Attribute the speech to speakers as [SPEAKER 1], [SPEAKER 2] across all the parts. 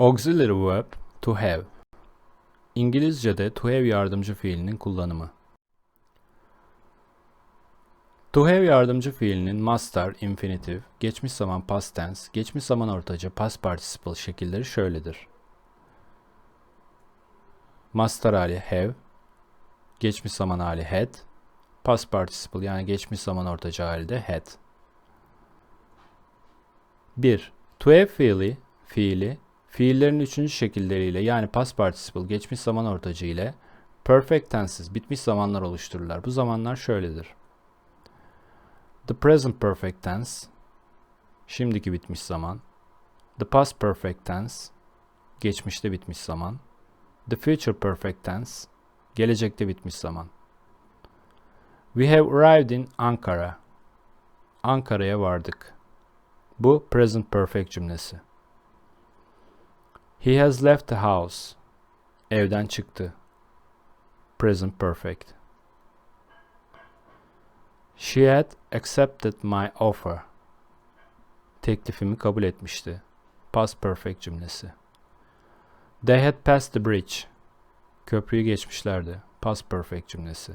[SPEAKER 1] Auxiliary verb to have. İngilizce'de to have yardımcı fiilinin kullanımı. To have yardımcı fiilinin mastar, infinitive, geçmiş zaman past tense, geçmiş zaman ortaca past participle şekilleri şöyledir. Mastar hali have, geçmiş zaman hali had, past participle yani geçmiş zaman ortaca hali de had. 1. To have fiili, fiili, fiillerin üçüncü şekilleriyle yani past participle, geçmiş zaman ortacı ile perfect tenses, bitmiş zamanlar oluştururlar. Bu zamanlar şöyledir. The present perfect tense, şimdiki bitmiş zaman. The past perfect tense, geçmişte bitmiş zaman. The future perfect tense, gelecekte bitmiş zaman. We have arrived in Ankara. Ankara'ya vardık. Bu present perfect cümlesi. He has left the house. Evden çıktı. Present perfect. She had accepted my offer. Teklifimi kabul etmişti. Past perfect cümlesi. They had passed the bridge. Köprüyü geçmişlerdi. Past perfect cümlesi.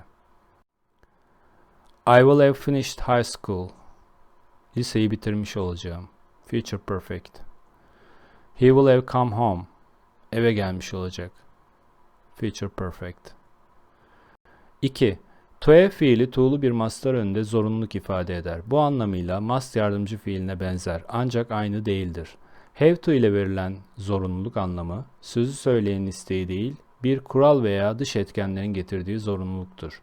[SPEAKER 1] I will have finished high school. Liseyi bitirmiş olacağım. Future perfect. He will have come home. Eve gelmiş olacak. Future perfect. 2. To have fiili tuğlu bir mastar önünde zorunluluk ifade eder. Bu anlamıyla must yardımcı fiiline benzer ancak aynı değildir. Have to ile verilen zorunluluk anlamı sözü söyleyenin isteği değil, bir kural veya dış etkenlerin getirdiği zorunluluktur.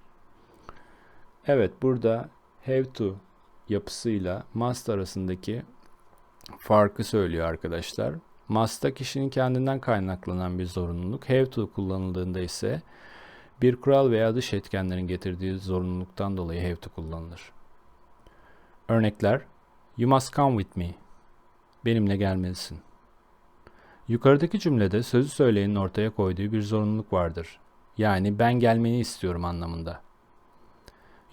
[SPEAKER 1] Evet burada have to yapısıyla must arasındaki farkı söylüyor arkadaşlar. Must'ta kişinin kendinden kaynaklanan bir zorunluluk. Have to kullanıldığında ise bir kural veya dış etkenlerin getirdiği zorunluluktan dolayı have to kullanılır. Örnekler You must come with me. Benimle gelmelisin. Yukarıdaki cümlede sözü söyleyenin ortaya koyduğu bir zorunluluk vardır. Yani ben gelmeni istiyorum anlamında.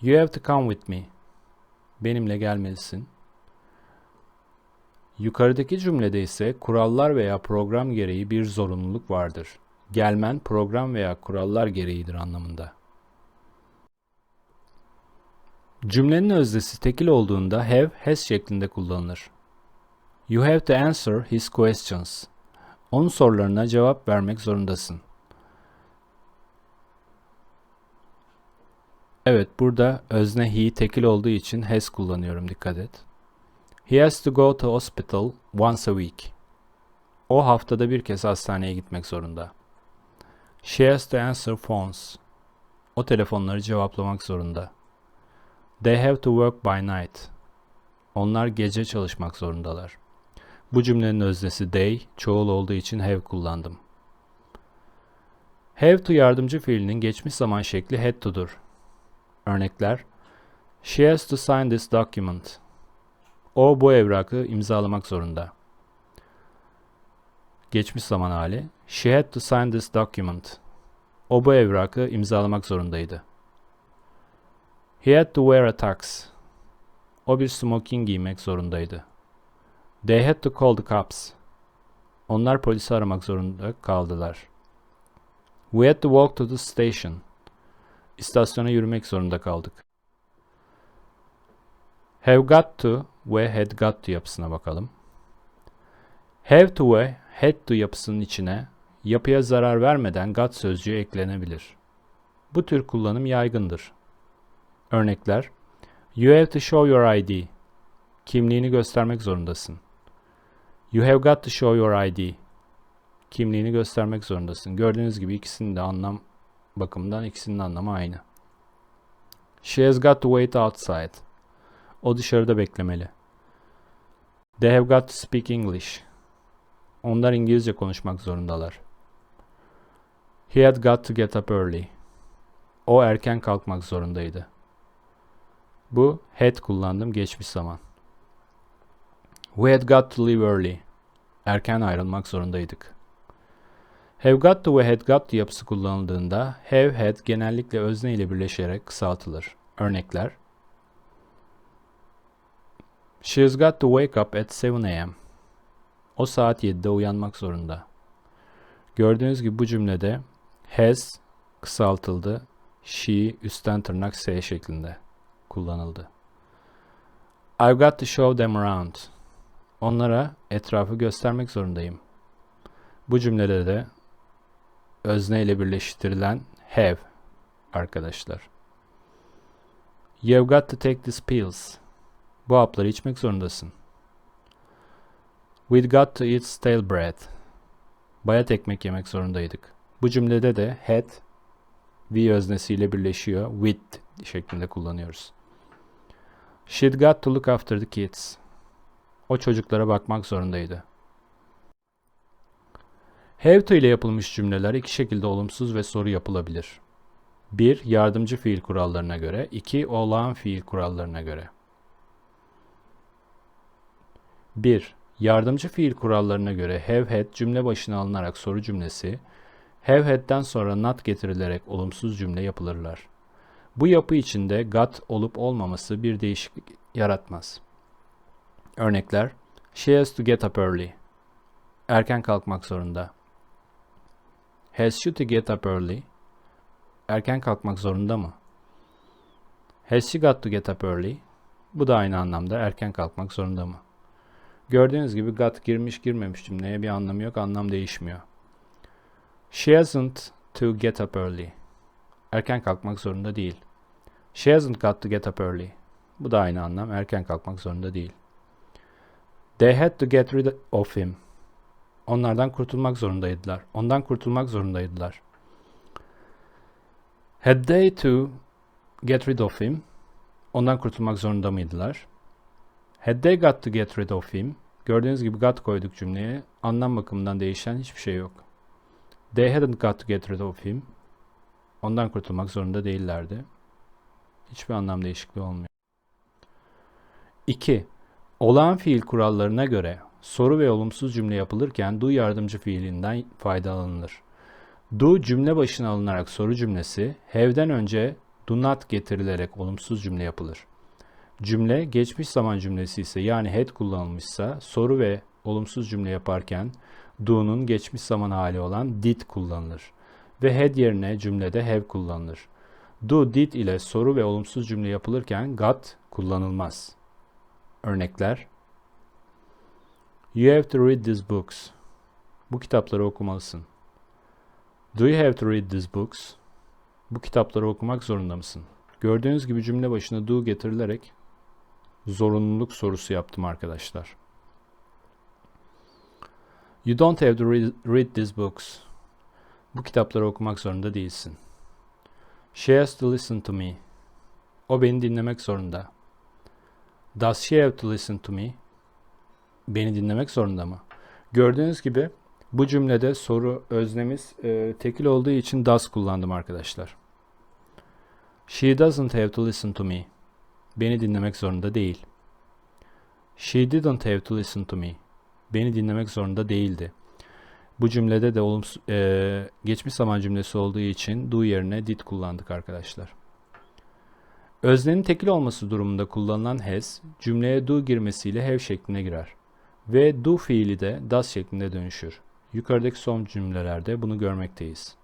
[SPEAKER 1] You have to come with me. Benimle gelmelisin. Yukarıdaki cümlede ise kurallar veya program gereği bir zorunluluk vardır. Gelmen program veya kurallar gereğidir anlamında. Cümlenin öznesi tekil olduğunda have, has şeklinde kullanılır. You have to answer his questions. Onun sorularına cevap vermek zorundasın. Evet, burada özne he tekil olduğu için has kullanıyorum dikkat et. He has to go to hospital once a week. O haftada bir kez hastaneye gitmek zorunda. She has to answer phones. O telefonları cevaplamak zorunda. They have to work by night. Onlar gece çalışmak zorundalar. Bu cümlenin öznesi they, çoğul olduğu için have kullandım. Have to yardımcı fiilinin geçmiş zaman şekli had to'dur. Örnekler She has to sign this document. O bu evrakı imzalamak zorunda. Geçmiş zaman hali. She had to sign this document. O bu evrakı imzalamak zorundaydı. He had to wear a tux. O bir smoking giymek zorundaydı. They had to call the cops. Onlar polisi aramak zorunda kaldılar. We had to walk to the station. İstasyona yürümek zorunda kaldık. Have got to ve had got to yapısına bakalım. Have to ve had to yapısının içine yapıya zarar vermeden got sözcüğü eklenebilir. Bu tür kullanım yaygındır. Örnekler You have to show your ID. Kimliğini göstermek zorundasın. You have got to show your ID. Kimliğini göstermek zorundasın. Gördüğünüz gibi ikisinin de anlam bakımından ikisinin anlamı aynı. She has got to wait outside. O dışarıda beklemeli. They have got to speak English. Onlar İngilizce konuşmak zorundalar. He had got to get up early. O erken kalkmak zorundaydı. Bu had kullandım geçmiş zaman. We had got to leave early. Erken ayrılmak zorundaydık. Have got to ve had got to yapısı kullanıldığında have had genellikle özne ile birleşerek kısaltılır. Örnekler She has got to wake up at 7 a.m. O saat 7'de uyanmak zorunda. Gördüğünüz gibi bu cümlede has kısaltıldı. She üstten tırnak S şeklinde kullanıldı. I've got to show them around. Onlara etrafı göstermek zorundayım. Bu cümlede de özne ile birleştirilen have arkadaşlar. You've got to take these pills. Bu hapları içmek zorundasın. We'd got to eat stale bread. Bayat ekmek yemek zorundaydık. Bu cümlede de had we öznesiyle birleşiyor. With şeklinde kullanıyoruz. She'd got to look after the kids. O çocuklara bakmak zorundaydı. Have to ile yapılmış cümleler iki şekilde olumsuz ve soru yapılabilir. 1. Yardımcı fiil kurallarına göre. 2. Olağan fiil kurallarına göre. 1. Yardımcı fiil kurallarına göre have had cümle başına alınarak soru cümlesi, have had'den sonra not getirilerek olumsuz cümle yapılırlar. Bu yapı içinde got olup olmaması bir değişiklik yaratmaz. Örnekler She has to get up early. Erken kalkmak zorunda. Has she to get up early? Erken kalkmak zorunda mı? Has she got to get up early? Bu da aynı anlamda erken kalkmak zorunda mı? Gördüğünüz gibi got girmiş girmemiş cümleye bir anlamı yok, anlam değişmiyor. She hasn't to get up early. Erken kalkmak zorunda değil. She hasn't got to get up early. Bu da aynı anlam, erken kalkmak zorunda değil. They had to get rid of him. Onlardan kurtulmak zorundaydılar. Ondan kurtulmak zorundaydılar. Had they to get rid of him? Ondan kurtulmak zorunda mıydılar? Had they got to get rid of him? Gördüğünüz gibi got koyduk cümleye. Anlam bakımından değişen hiçbir şey yok. They hadn't got to get rid of him. Ondan kurtulmak zorunda değillerdi. Hiçbir anlam değişikliği olmuyor. 2. Olağan fiil kurallarına göre soru ve olumsuz cümle yapılırken do yardımcı fiilinden faydalanılır. Do cümle başına alınarak soru cümlesi, have'den önce do not getirilerek olumsuz cümle yapılır. Cümle geçmiş zaman cümlesi ise yani had kullanılmışsa soru ve olumsuz cümle yaparken do'nun geçmiş zaman hali olan did kullanılır. Ve had yerine cümlede have kullanılır. Do, did ile soru ve olumsuz cümle yapılırken got kullanılmaz. Örnekler You have to read these books. Bu kitapları okumalısın. Do you have to read these books? Bu kitapları okumak zorunda mısın? Gördüğünüz gibi cümle başına do getirilerek zorunluluk sorusu yaptım arkadaşlar. You don't have to read, read these books. Bu kitapları okumak zorunda değilsin. She has to listen to me. O beni dinlemek zorunda. Does she have to listen to me? Beni dinlemek zorunda mı? Gördüğünüz gibi bu cümlede soru öznemiz e, tekil olduğu için does kullandım arkadaşlar. She doesn't have to listen to me. Beni dinlemek zorunda değil. She didn't have to listen to me. Beni dinlemek zorunda değildi. Bu cümlede de olumsuz, e, geçmiş zaman cümlesi olduğu için do yerine did kullandık arkadaşlar. Öznenin tekil olması durumunda kullanılan has, cümleye do girmesiyle have şekline girer. Ve do fiili de does şeklinde dönüşür. Yukarıdaki son cümlelerde bunu görmekteyiz.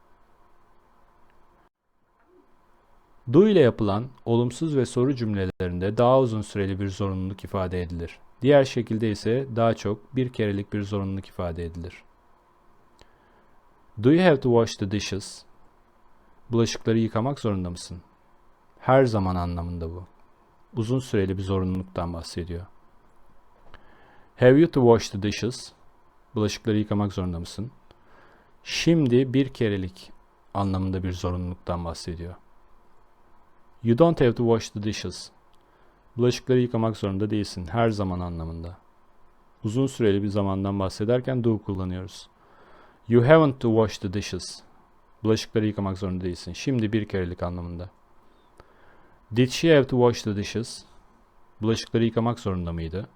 [SPEAKER 1] Do ile yapılan olumsuz ve soru cümlelerinde daha uzun süreli bir zorunluluk ifade edilir. Diğer şekilde ise daha çok bir kerelik bir zorunluluk ifade edilir. Do you have to wash the dishes? Bulaşıkları yıkamak zorunda mısın? Her zaman anlamında bu. Uzun süreli bir zorunluluktan bahsediyor. Have you to wash the dishes? Bulaşıkları yıkamak zorunda mısın? Şimdi bir kerelik anlamında bir zorunluluktan bahsediyor. You don't have to wash the dishes. Bulaşıkları yıkamak zorunda değilsin. Her zaman anlamında. Uzun süreli bir zamandan bahsederken do kullanıyoruz. You haven't to wash the dishes. Bulaşıkları yıkamak zorunda değilsin. Şimdi bir kerelik anlamında. Did she have to wash the dishes? Bulaşıkları yıkamak zorunda mıydı?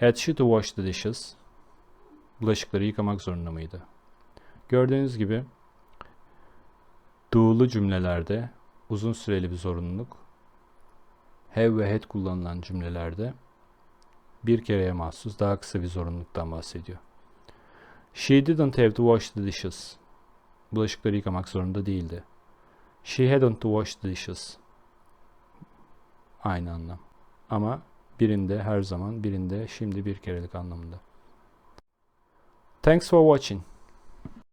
[SPEAKER 1] Had she to wash the dishes? Bulaşıkları yıkamak zorunda mıydı? Gördüğünüz gibi do'lu cümlelerde uzun süreli bir zorunluluk, have ve had kullanılan cümlelerde bir kereye mahsus daha kısa bir zorunluluktan bahsediyor. She didn't have to wash the dishes. Bulaşıkları yıkamak zorunda değildi. She hadn't to wash the dishes. Aynı anlam. Ama birinde her zaman, birinde şimdi bir kerelik anlamında. Thanks for watching.